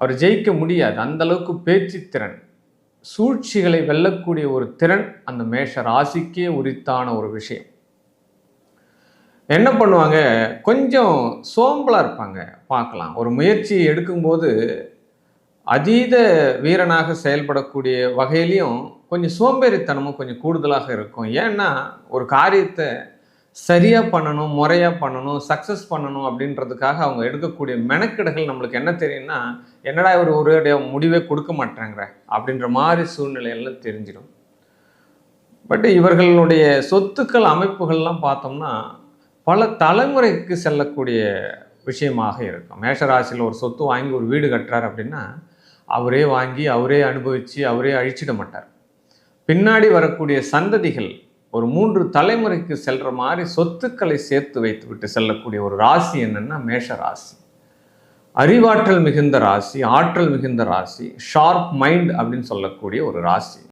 அவர் ஜெயிக்க முடியாது. அந்த அளவுக்கு பேச்சு திறன் சூழ்ச்சிகளை வெல்லக்கூடிய ஒரு திறன் அந்த மேஷ ராசிக்கே உரித்தான ஒரு விஷயம். என்ன பண்ணுவாங்க? கொஞ்சம் சோம்பலாக இருப்பாங்க. பார்க்கலாம். ஒரு முயற்சி எடுக்கும்போது அதீத வீரனாக செயல்படக்கூடிய வகையிலையும் கொஞ்சம் சோம்பேறித்தனமும் கொஞ்சம் கூடுதலாக இருக்கும். ஏன்னா ஒரு காரியத்தை சரியாக பண்ணணும் முறையாக பண்ணணும் சக்ஸஸ் பண்ணணும் அப்படின்றதுக்காக அவங்க எடுக்கக்கூடிய மெனக்கெடுகள் நம்மளுக்கு என்ன தெரியும்னா என்னடா இவர் ஒரு முடிவே கொடுக்க மாட்டாங்கிற அப்படின்ற மாதிரி சூழ்நிலையெல்லாம் தெரிஞ்சிடும். பட் இவர்களுடைய சொத்துக்கள் அமைப்புகள்லாம் பார்த்தோம்னா பல தலைமுறைக்கு செல்லக்கூடிய விஷயமாக இருக்கும். மேஷராசியில் ஒரு சொத்து வாங்கி ஒரு வீடு கட்டுறார் அப்படின்னா அவரே வாங்கி அவரே அனுபவித்து அவரே அழிச்சிட மாட்டார். பின்னாடி வரக்கூடிய சந்ததிகள் ஒரு மூன்று தலைமுறைக்கு செல்ற மாதிரி சொத்துக்களை சேர்த்து வைத்து விட்டு செல்லக்கூடிய ஒரு ராசி என்னன்னா மேஷ ராசி. அறிவாற்றல் மிகுந்த ராசி ஆற்றல் மிகுந்த ராசி ஷார்ப் மைண்ட் அப்படின்னு சொல்லக்கூடிய ஒரு ராசி.